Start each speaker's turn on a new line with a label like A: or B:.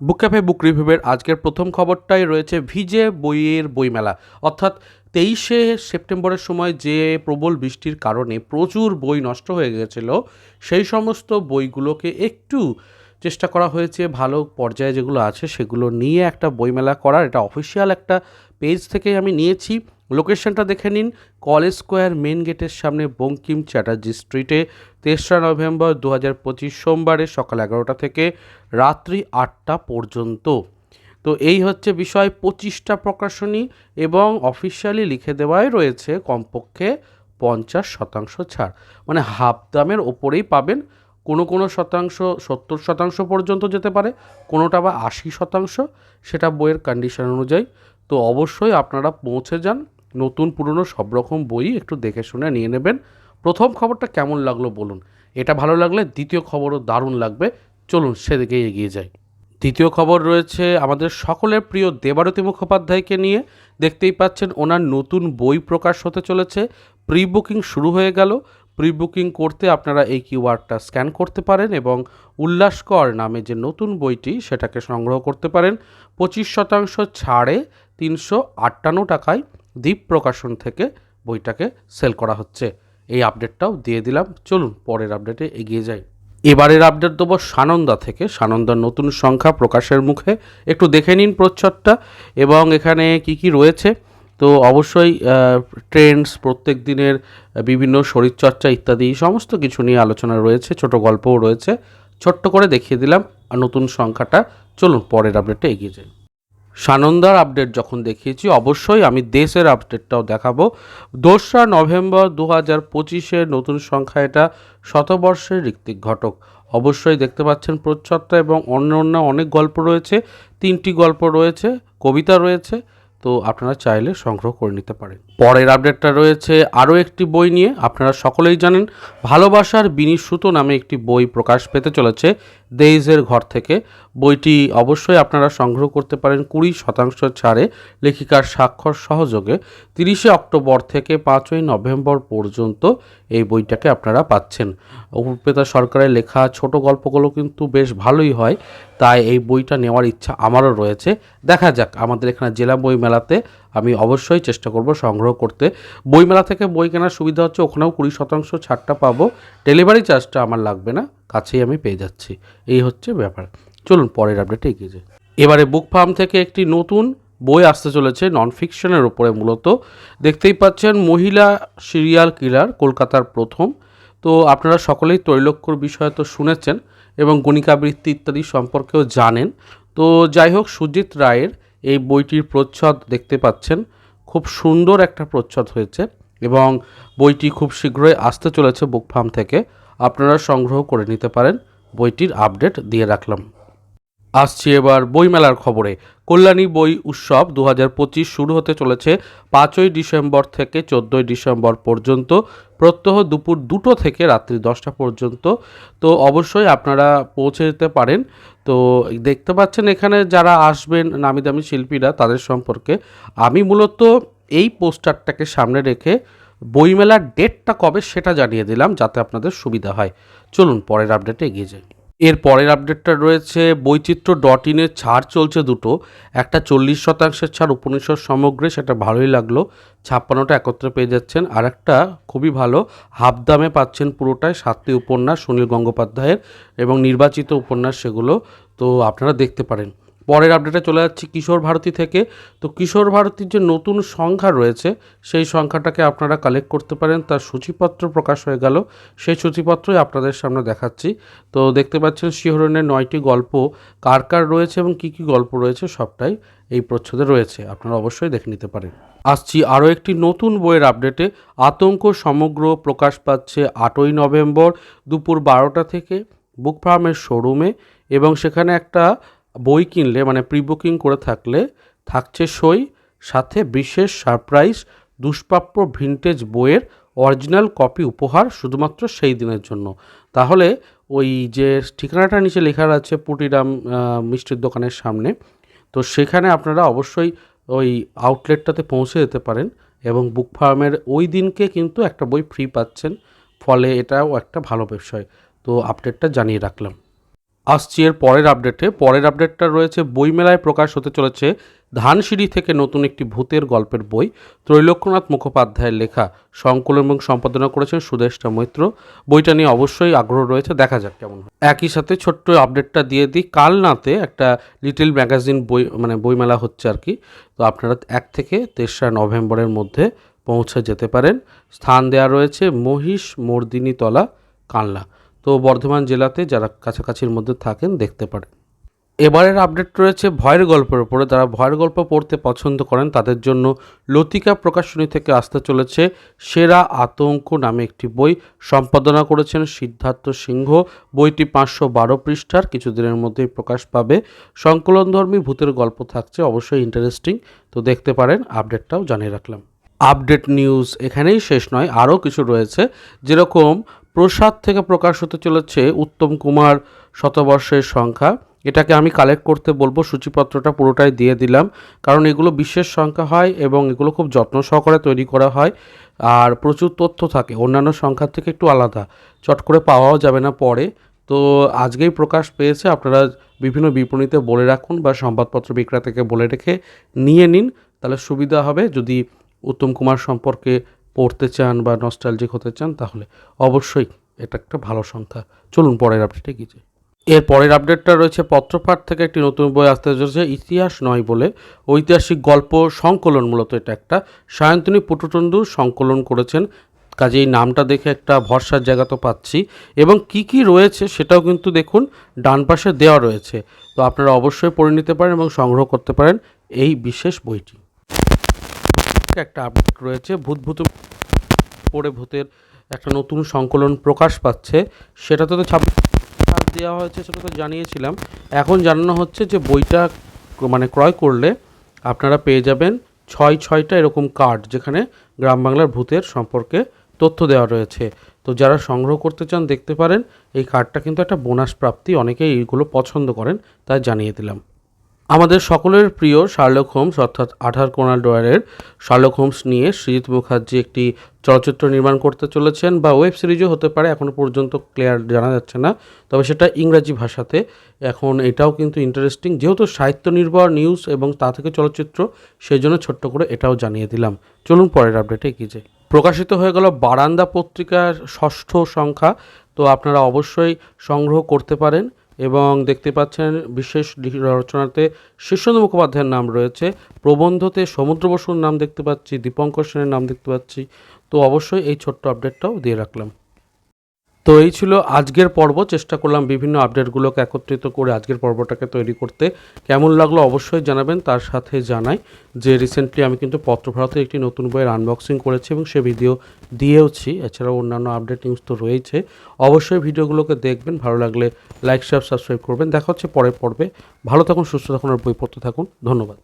A: বুক cafe বুক রিভিউয়ের আজকের প্রথম খবরটাই রয়েছে ভিজে বইয়ের বইমেলা। অর্থাৎ তেইশে সেপ্টেম্বরের সময় যে প্রবল বৃষ্টির কারণে প্রচুর বই নষ্ট হয়ে গেছিল, সেই সমস্ত বইগুলোকে একটু চেষ্টা করা হয়েছে ভালো পর্যায়ে যেগুলো আছে সেগুলো নিয়ে একটা বইমেলা করার। এটা অফিসিয়াল একটা পেজ থেকেই আমি নিয়েছি। লোকেশনটা দেখে নিন। কলেজ স্কোয়ার মেন গেটের সামনে বঙ্কিম চ্যাটার্জি স্ট্রিটে তেসরা নভেম্বর দু হাজার পঁচিশ সোমবারে সকাল এগারোটা থেকে রাত্রি আটটা পর্যন্ত। তো এই হচ্ছে বিষয়, পঁচিশটা প্রকাশনী এবং অফিসিয়ালি লিখে দেওয়াই রয়েছে কমপক্ষে পঞ্চাশ শতাংশ ছাড়। মানে হাফ দামের ওপরেই পাবেন। কোনো কোনো শতাংশ, সত্তর শতাংশ পর্যন্ত যেতে পারে, কোনোটা বা আশি শতাংশ, সেটা বইয়ের কন্ডিশন অনুযায়ী। তো অবশ্যই আপনারা পৌঁছে যান। নতুন পুরনো সব রকম বই একটু দেখে শুনে নিয়ে নেবেন। প্রথম খবরটা কেমন লাগল বলুন। এটা ভালো লাগলে দ্বিতীয় খবরও দারুণ লাগবে। চলুন সেদিকে এগিয়ে যাই। দ্বিতীয় খবর রয়েছে আমাদের সকলের প্রিয় দেবারতী মুখোপাধ্যায়কে নিয়ে। দেখতেই পাচ্ছেন ওনার নতুন বই প্রকাশ হতে চলেছে। প্রি বুকিং শুরু হয়ে গেল। প্রি বুকিং করতে আপনারা এই কিউআরটা স্ক্যান করতে পারেন এবং উল্লাসকর নামে যে নতুন বইটি সেটাকে সংগ্রহ করতে পারেন। পঁচিশ শতাংশ ছাড়ে তিনশো আটান্ন টাকায়। দ্বীপ প্রকাশন থেকে বইটাকে সেল করা হচ্ছে। এই আপডেটটাও দিয়ে দিলাম। চলুন পরের আপডেটে এগিয়ে যাই। এবারের আপডেট দেবো সানন্দা থেকে। সানন্দার নতুন সংখ্যা প্রকাশের মুখে। একটু দেখে নিন প্রচ্ছদটা। এবং এখানে কি কি রয়েছে? তো অবশ্যই ট্রেন্ডস প্রত্যেক দিনের বিভিন্ন শরীরচর্চা ইত্যাদি সমস্ত কিছু নিয়ে আলোচনা রয়েছে, ছোট গল্পও রয়েছে। ছোট্ট করে দেখিয়ে দিলাম। নতুন সংখ্যাটা। চলুন পরের আপডেটে এগিয়ে যাই। সানন্দার আপডেট যখন দেখিয়েছি, অবশ্যই আমি দেশের আপডেটটাও দেখাবো। দোসরা নভেম্বর দু হাজার পঁচিশের নতুন সংখ্যা এটা, শতবর্ষের ঋত্বিক ঘটক। অবশ্যই দেখতে পাচ্ছেন প্রচ্ছদটা এবং অন্য অন্য অনেক গল্প রয়েছে, তিনটি গল্প রয়েছে, কবিতা রয়েছে, তো আপনারা চাইলে সংগ্রহ করে নিতে পারেন। পরের আপডেটটা রয়েছে আরও একটি বই নিয়ে, আপনারা সকলেই জানেন, ভালোবাসার বিনি সুতো নামে একটি বই প্রকাশ পেতে চলেছে দেইজের ঘর থেকে। বইটি অবশ্যই আপনারা সংগ্রহ করতে পারেন কুড়ি শতাংশ ছাড়ে লেখিকার স্বাক্ষর সহযোগে। তিরিশে অক্টোবর থেকে পাঁচই নভেম্বর পর্যন্ত এই বইটাকে আপনারা পাচ্ছেন। উপেতা সরকারের লেখা ছোট গল্পগুলো কিন্তু বেশ ভালোই হয়, তাই এই বইটা নেওয়ার ইচ্ছা আমারও রয়েছে। দেখা যাক আমাদের এখানে জেলা বই মেলাতে আমি অবশ্যই চেষ্টা করব সংগ্রহ করতে। বইমেলা থেকে বই কেনার সুবিধা হচ্ছে ওখানেও কুড়ি শতাংশ ছাড়টা পাবো। ডেলিভারি চার্জটা আমার লাগবে না, কাছেই আমি পেয়ে যাচ্ছি। এই হচ্ছে ব্যাপার। চলুন পরের আপডেটে এগিয়ে যাই। এবারে বুক ফার্ম থেকে একটি নতুন বই আসতে চলেছে নন ফিকশনের ওপরে মূলত। দেখতেই পাচ্ছেন মহিলা সিরিয়াল কিলার কলকাতার প্রথম। তো আপনারা সকলেই তৈলক্যর বিষয়ে তো শুনেছেন এবং গণিকাবৃত্তি ইত্যাদি সম্পর্কেও জানেন। তো যাই হোক, সুজিত রায়ের এই বইটির প্রচ্ছদ দেখতে পাচ্ছেন। খুব সুন্দর একটা প্রচ্ছদ হয়েছে এবং বইটি খুব শীঘ্রই আসতে চলেছে বুক ফার্ম থেকে। আপনারা সংগ্রহ করে নিতে পারেন। বইটির আপডেট দিয়ে রাখলাম। আসছি এবার বইমেলার খবরে। কল্যাণী বই উৎসব দু শুরু হতে চলেছে পাঁচই ডিসেম্বর থেকে চোদ্দোই ডিসেম্বর পর্যন্ত, প্রত্যহ দুপুর দুটো থেকে রাত্রি দশটা পর্যন্ত। তো অবশ্যই আপনারা পৌঁছে যেতে পারেন। তো দেখতে পাচ্ছেন এখানে যারা আসবেন নামি দামি শিল্পীরা, তাদের সম্পর্কে আমি মূলত এই পোস্টারটাকে সামনে রেখে বইমেলার ডেটটা কবে সেটা জানিয়ে দিলাম, যাতে আপনাদের সুবিধা হয়। চলুন পরের আপডেটে এগিয়ে যাই। এর পরের আপডেটটা রয়েছে, বৈচিত্র্য ডট ইনের ছাড় চলছে দুটো। একটা চল্লিশ শতাংশের ছাড় উপনিষদ সমগ্রে, সেটা ভালোই লাগল। ছাপ্পান্নটা একত্রে পেয়ে যাচ্ছেন। আর একটা খুবই ভালো, হাফ দামে পাচ্ছেন পুরোটাই সাতটি উপন্যাস, সুনীল গঙ্গোপাধ্যায়ের এবং নির্বাচিত উপন্যাস সেগুলো। তো আপনারা দেখতে পারেন। পরের আপডেটে চলে যাচ্ছি কিশোর ভারতী থেকে। তো কিশোর ভারতীর যে নতুন সংখ্যা রয়েছে, সেই সংখ্যাটাকে আপনারা কালেক্ট করতে পারেন। তার সূচিপত্র প্রকাশ হয়ে গেল। সেই সূচিপত্রই আপনাদের সামনে দেখাচ্ছি। তো দেখতে পাচ্ছেন শিহরণের নয়টি গল্প, কার কার রয়েছে এবং কী কী গল্প রয়েছে সবটাই এই প্রচ্ছদে রয়েছে। আপনারা অবশ্যই দেখে নিতে পারেন। আসছি আরও একটি নতুন বইয়ের আপডেটে আতঙ্ক সমগ্র প্রকাশ পাচ্ছে আটই নভেম্বর দুপুর বারোটা থেকে বুক ফার্মের শোরুমে এবং সেখানে একটা বই কিনলে মানে প্রি বুকিং করে থাকলে, থাকছে সই, সাথে বিশেষ সারপ্রাইজ, দুষ্প্রাপ্য ভিনটেজ বইয়ের অরিজিনাল কপি উপহার শুধুমাত্র সেই দিনের জন্য। তাহলে ওই যে ঠিকানাটা নিচে লেখা আছে পুটিরাম মিষ্টির দোকানের সামনে, তো সেখানে আপনারা অবশ্যই ওই আউটলেটটাতে পৌঁছে যেতে পারেন এবং বুক ফার্মের ওই দিনকে কিন্তু একটা বই ফ্রি পাচ্ছেন, ফলে এটাও একটা ভালো বিষয়। তো আপডেটটা জানিয়ে রাখলাম। আসছি এর পরের আপডেটে পরের আপডেটটা রয়েছে, বইমেলায় প্রকাশ হতে চলেছে ধানসিঁড়ি থেকে নতুন একটি ভূতের গল্পের বই। ত্রৈলোক্যনাথ মুখোপাধ্যায়ের লেখা সংকলন এবং সম্পাদনা করেছেন সুদেষ্টা মৈত্র। বইটা নিয়ে অবশ্যই আগ্রহ রয়েছে, দেখা যাক কেমন একই সাথে ছোট্ট আপডেটটা দিয়ে দিই কাল নাতে একটা লিটল ম্যাগাজিন বই মানে বইমেলা হচ্ছে আর কি। তো আপনারা এক থেকে তেসরা নভেম্বরের মধ্যে পৌঁছে যেতে পারেন। স্থান দেওয়া রয়েছে মহিষ মর্দিনী তলা কানলা তো বর্ধমান জেলাতে যারা কাছাকাছির মধ্যে থাকেন দেখতে পারেন। এবারের আপডেট রয়েছে ভয়ের গল্পের উপরে। যারা ভয়ের গল্প পড়তে পছন্দ করেন, তাদের জন্য লতিকা প্রকাশনী থেকে আসতে চলেছে সেরা আতঙ্ক নামে একটি বই। সম্পাদনা করেছেন সিদ্ধার্থ সিংহ। বইটি পাঁচশো বারো পৃষ্ঠার, কিছুদিনের মধ্যেই প্রকাশ পাবে। সংকলনধর্মী ভূতের গল্প থাকছে, অবশ্যই ইন্টারেস্টিং তো দেখতে পারেন আপডেটটাও জানিয়ে রাখলাম। আপডেট নিউজ এখানেই শেষ নয়, আরও কিছু রয়েছে। যেরকম প্রসাদ থেকে প্রকাশ হতে চলেছে উত্তম কুমার শতবর্ষের সংখ্যা। এটাকে আমি কালেক্ট করতে বলব, সূচিপত্রটা পুরোটাই দিয়ে দিলাম। কারণ এগুলো বিশেষ সংখ্যা হয় এবং এগুলো খুব যত্ন সহকারে তৈরি করা হয়। আর প্রচুর তথ্য থাকে, অন্যান্য সংখ্যার থেকে একটু আলাদা। চট করে পাওয়াও যাবে না পরে। তো আজকেই প্রকাশ পেয়েছে, আপনারা বিভিন্ন বিপণীতে বলে রাখুন বা সংবাদপত্র বিক্রেতাকে বলে রেখে নিয়ে নিন। তাহলে সুবিধা হবে যদি উত্তম কুমার সম্পর্কে পড়তে চান বা নস্টালজিক হতে চান, তাহলে অবশ্যই এটা একটা ভালো সংখ্যা। চলুন পরের আপডেটে গিয়ে। এর পরের আপডেটটা রয়েছে পত্রপাঠ থেকে একটি নতুন বই আসতে চলেছে, ইতিহাস নয় বলে। ঐতিহাসিক গল্প সংকলন মূলত এটা একটা। সায়ন্তনী পুটুটন্ডু সংকলন করেছেন, কাজেই নামটা দেখে একটা ভরসার জায়গা তো পাচ্ছি। এবং কি কি রয়েছে সেটাও কিন্তু দেখুন, ডান পাশে দেওয়া রয়েছে। তো আপনারা অবশ্যই পড়ে নিতে পারেন এবং সংগ্রহ করতে পারেন এই বিশেষ বইটি। একটা আপডেট রয়েছে। ভূত ভূত পড়ে ভূতের একটা নতুন সংকলন প্রকাশ পাচ্ছে। সেটাতে তো ছাব্বিশ দেওয়া হয়েছে সেটা তো জানিয়েছিলাম। এখন জানানো হচ্ছে যে বইটা মানে ক্রয় করলে আপনারা পেয়ে যাবেন ছয় ছয়টা এরকম কার্ড যেখানে গ্রাম বাংলার ভূতের সম্পর্কে তথ্য দেওয়া রয়েছে। তো যারা সংগ্রহ করতে চান দেখতে পারেন, এই কার্ডটা কিন্তু একটা বোনাস প্রাপ্তি, অনেকেই এইগুলো পছন্দ করেন, তাই জানিয়ে দিলাম। আমাদের সকলের প্রিয় শার্লক হোমস, অর্থাৎ আঠার কোনাল ডয়ারের শার্লক হোমস নিয়ে সৃজিত মুখার্জি একটি চলচ্চিত্র নির্মাণ করতে চলেছেন বা ওয়েব সিরিজও হতে পারে এখনও পর্যন্ত ক্লিয়ার জানা যাচ্ছে না। তবে সেটা ইংরাজি ভাষাতে। এখন এটাও কিন্তু ইন্টারেস্টিং যেহেতু সাহিত্য নির্ভর নিউজ এবং তা থেকে চলচ্চিত্র সেই জন্য ছোট্ট করে এটাও জানিয়ে দিলাম। চলুন পরের আপডেটে এগিয়ে যাই। প্রকাশিত হয়ে গেল বারান্দা পত্রিকার ষষ্ঠ সংখ্যা, তো আপনারা অবশ্যই সংগ্রহ করতে পারেন। এবং দেখতে পাচ্ছেন বিশেষ রচনাতে শীর্ষেন্দু মুখোপাধ্যায়ের নাম রয়েছে। প্রবন্ধতে সমুদ্র বসুর নাম দেখতে পাচ্ছি, দীপঙ্কর সেনের নাম দেখতে পাচ্ছি। তো অবশ্যই এই ছোট্ট আপডেটটাও দিয়ে রাখলাম। তো এই ছিল আজকের পর্ব। চেষ্টা করলাম বিভিন্ন আপডেটগুলোকে একত্রিত করে আজকের পর্বটাকে তৈরি করতে। কেমন লাগল অবশ্যই জানাবেন, তার সাথে জানাই যে রিসেন্টলি আমি কিন্তু পত্রভারতের একটি নতুন বইয়ের আনবক্সিং করেছি এবং সে ভিডিও দিয়েওছি। এছাড়াও অন্যান্য আপডেট নিউজ তো রয়েছে। অবশ্যই ভিডিওগুলোকে দেখবেন, ভালো লাগলে লাইক শেয়ার সাবস্ক্রাইব করবেন। দেখা হচ্ছে পরের পর্বে। ভালো থাকুন, সুস্থ থাকুন আর বই পড়তে থাকুন। ধন্যবাদ।